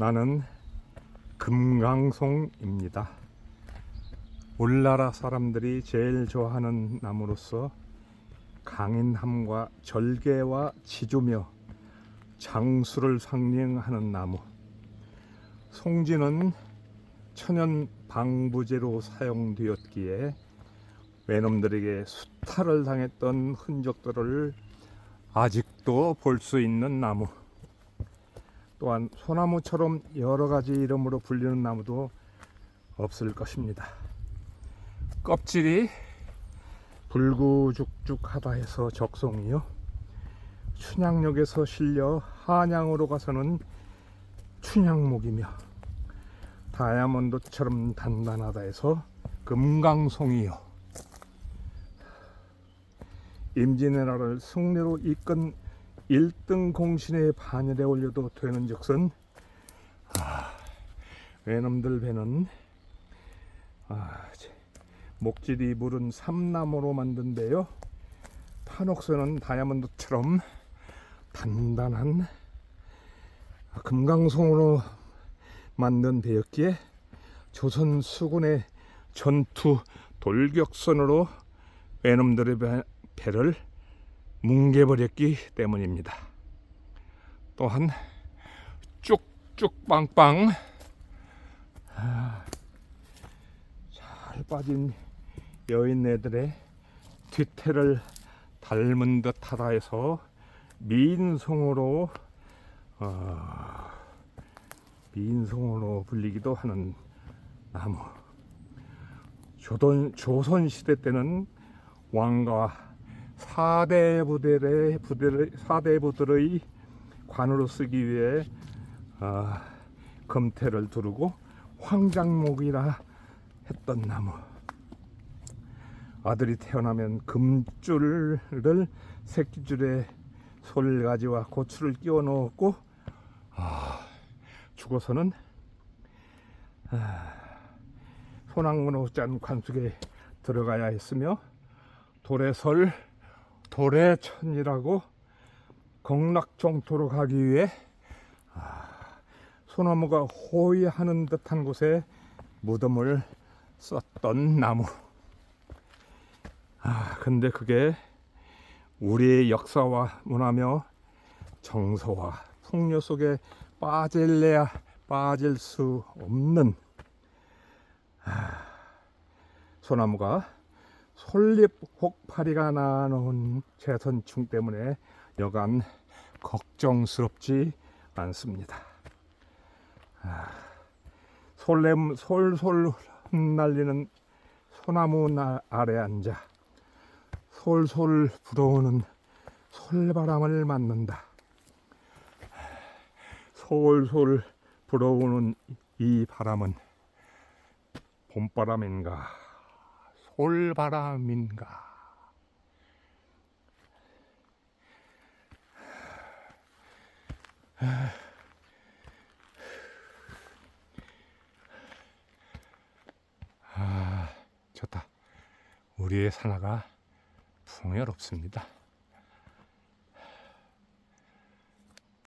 나는 금강송입니다. 우리나라 사람들이 제일 좋아하는 나무로서 강인함과 절개와 지조며 장수를 상징하는 나무. 송지는 천연 방부제로 사용되었기에 외놈들에게 수탈을 당했던 흔적들을 아직도 볼 수 있는 나무. 또한 소나무처럼 여러 가지 이름으로 불리는 나무도 없을 것입니다. 껍질이 불구죽죽하다 해서 적송이요. 춘향역에서 실려 한양으로 가서는 춘향목이며 다이아몬드처럼 단단하다 해서 금강송이요. 임진왜란을 승리로 이끈 1등 공신의 반열에 올려도 되는 즉슨 아, 외놈들 배는 아, 제- 목질이 물은 삼나무로 만든데요. 판옥선은 다이아몬드처럼 단단한 금강송으로 만든 배였기에 조선 수군의 전투 돌격선으로 외놈들의 배- 배를 뭉개버렸기 때문입니다. 또한 쭉쭉 빵빵 아, 잘 빠진 여인네들의 뒤태를 닮은 듯하다 해서 민송으로 어, 민송으로 불리기도 하는 나무. 조선 조선 시대 때는 왕과 사대 부대의 부대를 사대 부들의 관으로 쓰기 위해 아, 금태를 두르고 황장목이라 했던 나무. 아들이 태어나면 금줄을 새끼줄에 솔가지와 고추를 끼워 넣었고 아, 죽어서는 아, 소나무로 짠 관숙에 들어가야 했으며 도래설 도래천이라고 극락정토로 가기 위해 아, 소나무가 호위하는 듯한 곳에 무덤을 썼던 나무. 아, 근데 그게 우리의 역사와 문화며 정서와 풍요 속에 빠질래야 빠질 수 없는 아, 소나무가 솔잎 혹파리가 나놓은 재선충 때문에 여간 걱정스럽지 않습니다. 아, 솔렘 솔솔 흩날리는 소나무 나- 아래 앉아 솔솔 불어오는 솔바람을 맞는다. 솔솔 불어오는 이 바람은 봄바람인가 솔바람인가? 아 좋다. 우리의 산하가 풍요롭습니다